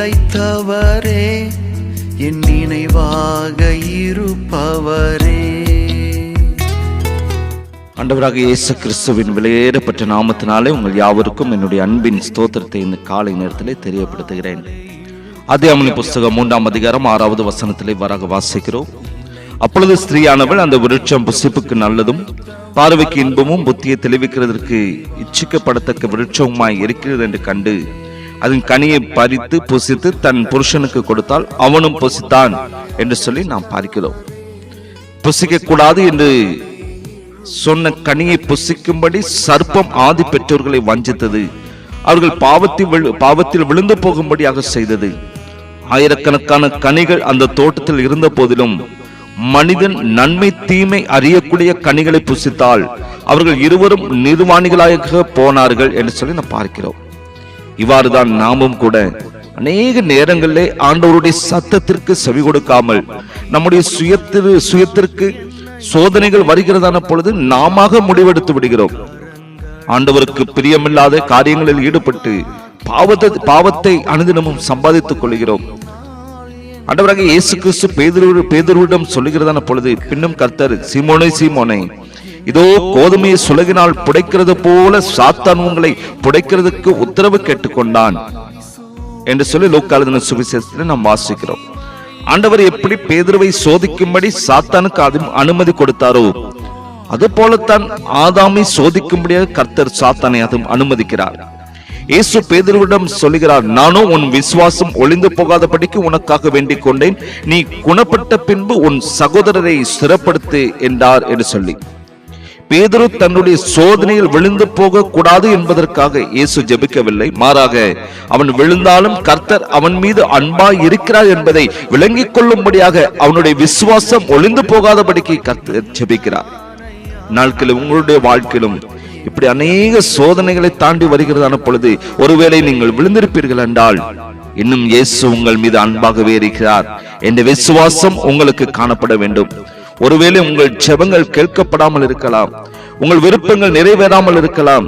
அழைத்தவரே என் நினைவாக இருப்பவரே. அண்டவராக இயேசு கிறிஸ்துவின் விலையேறப்பட்ட நாமத்தினாலே உங்கள் யாவருக்கும் என்னுடைய அன்பின் ஸ்தோத்திரத்தை இந்த காலை நேரத்திலே தெரியப்படுத்துகிறேன். ஆதியாமணி புஸ்தகம் மூன்றாம் அதிகாரம் ஆறாவது வசனத்திலே வராக வாசிக்கிறோம். அப்பொழுது ஸ்திரீயானவள் அந்த விருட்சம் புசிப்புக்கு நல்லதும் பார்வைக்கு இன்பமும் புத்தியை தெளிவிக்கிறதற்கு இச்சிக்கப்படத்தக்க விருட்சமுமாய் இருக்கிறது என்று கண்டு அதன் கனியை பறித்து புசித்து தன் புருஷனுக்கு கொடுத்தால் அவனும் புசித்தான் என்று சொல்லி நாம் பார்க்கிறோம். புசிக்க கூடாது என்று சொன்ன கனியை புசிக்கும்படி சர்ப்பம் ஆதி பெற்றோர்களை வஞ்சித்தது. அவர்கள் பாவத்தில் விழு- பாவத்தில் விழுந்து போகும்படியாக செய்தது. ஆயிரக்கணக்கான கனிகள் அந்த தோட்டத்தில் இருந்த போதிலும் மனிதன் நன்மை தீமை அறியக்கூடிய கனிகளை புசித்தால் அவர்கள் இருவரும் நிர்வாணிகளாக போனார்கள் என்று சொல்லி நாம் பார்க்கிறோம். இவ்வாறுதான் நாமும் கூட அநேக நேரங்களிலே ஆண்டவருடைய சத்தத்திற்கு செவி கொடுக்காமல் நம்முடைய சுயத்திற்கு சுயத்திற்கு சோதனைகள் வருகிறதான பொழுது நாம முடிவெடுத்து விடுகிறோம். ஆண்டவருக்கு பிரியமில்லாத காரியங்களில் ஈடுபட்டு பாவத்தை பாவத்தை அனுதினமும் சம்பாதித்துக் கொள்கிறோம். ஆண்டவராக இயேசு கிறிஸ்து பேதுரு பேதுருவிடம் சொல்லுகிறதான பொழுது பின்னும் கர்த்தர் சீமோனை சீமோனை இதோ கோதுமையை சுலகினால் புடைக்கிறது போல சாத்தான் உங்களை புடைக்கிறதுக்கு உத்தரவு கேட்டுக்கொண்டான். என்று சொல்லி லோக்காளுதின சுவிசேஷத்தில் நாம் வாசிக்கிறோம். ஆண்டவர் எப்படி பேதுருவை சோதிக்கும்படி சாத்தானுக்கு அது அனுமதி கொடுத்தாரோ அது போலத்தான் ஆதாமை சோதிக்கும்படியாக கர்த்தர் சாத்தானை அதுவும் அனுமதிக்கிறார். இயேசு பேதுருவிடம் சொல்லுகிறார் நானும் உன் விசுவாசம் ஒளிந்து போகாதபடிக்கு உனக்காக வேண்டிக் கொண்டேன். நீ குணப்பட்ட பின்பு உன் சகோதரரை சிறப்படுத்து என்றார் என்று சொல்லி. பேதுரு தன்னுடைய சோதனையில் விழுந்து போக கூடாது என்பதற்காக இயேசு ஜெபிக்கவில்லை. மாறாக அவன் விழுந்தாலும் கர்த்தர் அவன் மீது அன்பாய் இருக்கிறார் என்பதை விளங்கிக் கொள்ளும்படியாக அவனுடைய விசுவாசம் ஒளிந்து போகாதபடிக்கு கர்த்தர் ஜெபிக்கிறார். நாட்களில் உங்களுடைய வாழ்க்கையிலும் இப்படி அநேக சோதனைகளை தாண்டி வருகிறதான பொழுது ஒருவேளை நீங்கள் விழுந்திருப்பீர்கள் என்றால் இன்னும் இயேசு உங்கள் மீது அன்பாகவே இருக்கிறார். என்ற விசுவாசம் உங்களுக்கு காணப்பட வேண்டும். ஒருவேளை உங்கள் செபங்கள் கேட்கப்படாமல் இருக்கலாம் உங்கள் விருப்பங்கள் நிறைவேறாமல் இருக்கலாம்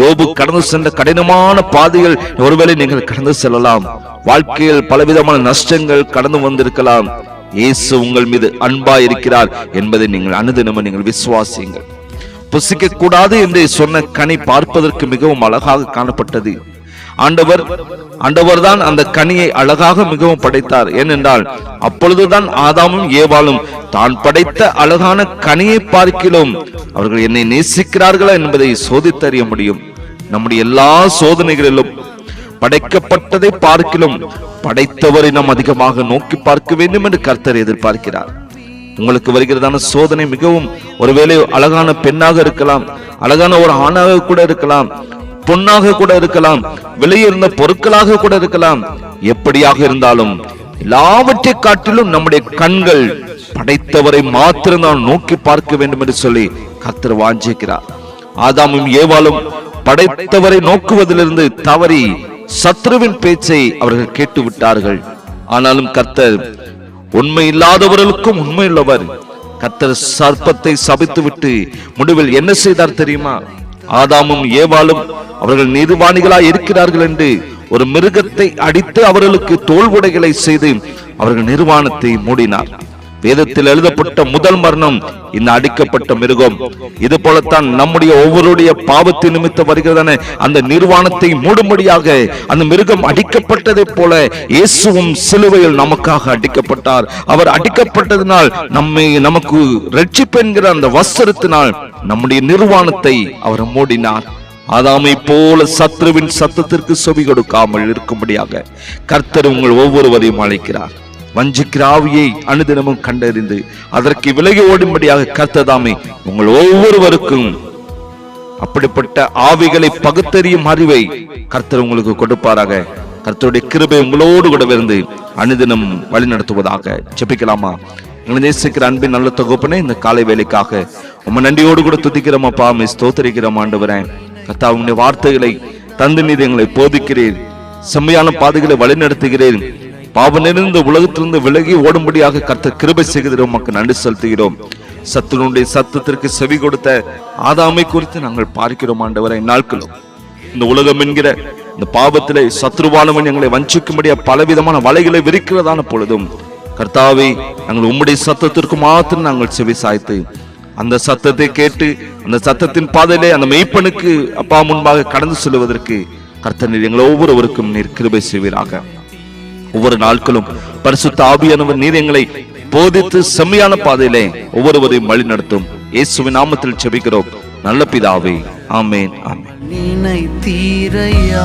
யோபு கடந்து சென்ற கடினமான பாதைகள் ஒருவேளை நீங்கள் கடந்து செல்லலாம் வாழ்க்கையில் பலவிதமான நஷ்டங்கள் கடந்து வந்திருக்கலாம். இயேசு உங்கள் மீது அன்பா இருக்கிறார் என்பதை நீங்கள் அனுதினமும் நீங்கள் விசுவாசியுங்கள். புசிக்க கூடாது என்று சொன்ன கனி பார்ப்பதற்கு மிகவும் அழகாக காணப்பட்டது. ஆண்டவர் ஆண்டவர் தான் அந்த கனியை அழகாக மிகவும் படைத்தார். ஏனென்றால் அப்பொழுதுதான் ஆதாமும் ஏவாலும் தான் படைத்த அழகான கனியை பார்க்கிலும் அவர்கள் என்னை நேசிக்கிறார்களா என்பதை சோதித்தறிய முடியும். நம்முடைய எல்லா சோதனைகளிலும் படைக்கப்பட்டதை பார்க்கிலும் படைத்தவரை நாம் அதிகமாக நோக்கி பார்க்க வேண்டும் என்று கர்த்தர் எதிர்பார்க்கிறார். உங்களுக்கு வருகிறதான சோதனை மிகவும் ஒருவேளை அழகான பெண்ணாக இருக்கலாம் அழகான ஒரு ஆணாக கூட இருக்கலாம் பொன்னாக கூட இருக்கலாம் விலையுயர்ந்த பொருட்களாக கூட இருக்கலாம். எப்படியாக இருந்தாலும் எல்லாவற்றை காட்டிலும் நம்முடைய கண்கள் படைத்தவரை மாத்திரம் நாம் நோக்கி பார்க்க வேண்டும் என்று சொல்லி கத்தர் வாஞ்சிக்கிறார். ஆதாமும் ஏவாலும் படைத்தவரை நோக்குவதிலிருந்து தவறி சத்ருவின் பேச்சை அவர்கள் கேட்டு விட்டார்கள் ஆனாலும் கர்த்தர் உண்மை இல்லாதவர்களுக்கும் உண்மை உள்ளவர். கர்த்தர் சர்ப்பத்தை சபித்து விட்டு முடிவில் என்ன செய்தார் தெரியுமா? ஆதாமும் ஏவாளும் அவர்கள் நிர்வாணிகளாய் இருக்கிறார்கள் என்று ஒரு மிருகத்தை அடித்து அவர்களுக்கு தோல்வுடைகளை செய்து அவர்கள் நிர்வாணத்தை மூடினார். வேதத்தில் எழுதப்பட்ட முதல் மரணம் இந்த அடிக்கப்பட்ட மிருகம். இது போலத்தான் நம்முடைய ஒவ்வொருடைய பாவத்தை நிமித்தம் வருகிறதான அந்த நிர்வாணத்தை மூடும்படியாக அந்த மிருகம் அடிக்கப்பட்டதைப் போல இயேசுவும் சிலுவையில் நமக்காக அடிக்கப்பட்டார். அவர் அடிக்கப்பட்டதினால் நம்மை நமக்கு ரட்சிப்பு என்கிற அந்த வஸ்திரத்தினால் நம்முடைய நிர்வாணத்தை அவர் மூடினார். ஆதாமை போல சத்ருவின் சத்தத்திற்கு செவி கொடுக்காமல் இருக்கும்படியாக கர்த்தர் உங்கள் ஒவ்வொருவரையும் அழைக்கிறார். வஞ்சிக்கிற ஆவியை அனுதினமும் கண்டறிந்து அதற்கு விலகி ஓடும்படியாக கர்த்ததாமே உங்கள் ஒவ்வொருவருக்கும் அப்படிப்பட்ட ஆவிகளை பகுத்தறியும் அறிவை கர்த்தர் உங்களுக்கு கொடுப்பாராக. கர்த்தருடைய கிருபை உங்களோடு கூட இருந்து அனுதினம் வழி நடத்துவதாக ஜெபிக்கலாமா? உங்களை நேசிக்கிற அன்பின் நல்ல தொகுப்புனே இந்த காலை வேலைக்காக உங்க நன்றியோடு கூட துதிக்கிறோம் மிஸ் உம்மை ஸ்தோத்திரிக்கிறோம் ஆண்டவரேன் கர்த்தா உங்களுடைய வார்த்தைகளை தந்து நீதி எங்களை போதிக்கிறீர். செம்மையான பாதைகளை வழிநடத்துகிறேன் பாவ நிறைந்த உலகத்திலிருந்து விலகி ஓடும்படியாக கர்த்தர் கிருபை செய்கிறோம் மக்கள் நன்றி செலுத்துகிறோம். சத்துனுடைய சத்தத்திற்கு செவி கொடுத்த ஆதாமை குறித்து நாங்கள் பார்க்கிறோம் ஆண்டவரை நாட்களும் இந்த உலகம் என்கிற இந்த பாவத்திலே சத்ருவானவன் எங்களை வஞ்சிக்கும்படியா பலவிதமான வலைகளை விரிக்கிறதான பொழுதும் கர்த்தாவை நாங்கள் உம்முடைய சத்தத்திற்கு மாத்திரம் நாங்கள் செவி சாய்த்து அந்த சத்தத்தை கேட்டு அந்த சத்தத்தின் பாதையிலே அந்த மெய்ப்பனுக்கு அப்பா முன்பாக கடந்து செல்வதற்கு கர்த்தர் எங்களை ஒவ்வொருவருக்கும் நீர் கிருபை செய்வீராக. ஒவ்வொரு நாட்களும் பரிசுத்த ஆவியானவர் நீர் எங்களை போதித்து செம்மையான பாதையிலே ஒவ்வொருவரையும் வழி நடத்தும். இயேசுவின் நாமத்தில் செபிக்கிறோம் நல்ல பிதாவே. ஆமேன். ஆமேன். நினைத்தீரையா?